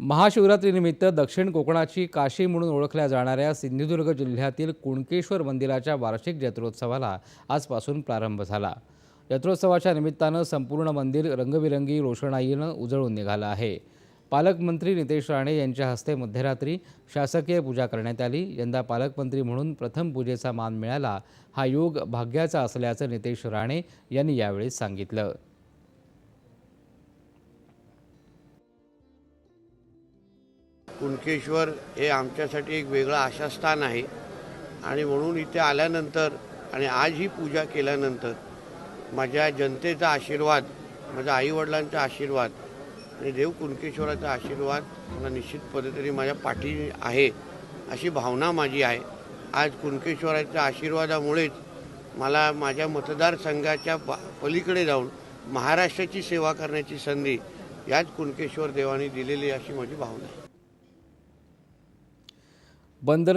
महाशिवरात्रीनिमित्त दक्षिण कोकणाची काशी म्हणून ओळखल्या जाणाऱ्या सिंधुदुर्ग जिल्ह्यातील कुणकेश्वर मंदिराच्या वार्षिक जत्रोत्सवाला आजपासून प्रारंभ झाला. जत्रोत्सवाच्या निमित्तानं संपूर्ण मंदिर रंगबिरंगी रोषणाईनं उजळून निघालं आहे. पालकमंत्री नितेश राणे यांच्या हस्ते मध्यरात्री शासकीय पूजा करण्यात आली. यंदा पालकमंत्री म्हणून प्रथम पूजेचा मान मिळाला हा योग भाग्याचा असल्याचं नितेश राणे यांनी यावेळी सांगितलं. कुणकेश्वर हे आमच्यासाठी एक वेगळं आशास्थान आहे. आणि म्हणून इथे आल्यानंतर आणि आज ही पूजा केल्यानंतर माझ्या जनतेचा आशीर्वाद माझ्या आईवडिलांचा आशीर्वाद आणि देव कुणकेश्वराचा आशीर्वाद मला निश्चित पद्धतीने माझ्या पाठी आहे अशी भावना माझी आहे. आज कुणकेश्वराच्या आशीर्वादामुळेच मला माझ्या मतदारसंघाच्या पा पलीकडे जाऊन महाराष्ट्राची सेवा करण्याची संधी याच कुणकेश्वर देवाने दिलेली अशी माझी भावना आहे. बंदरं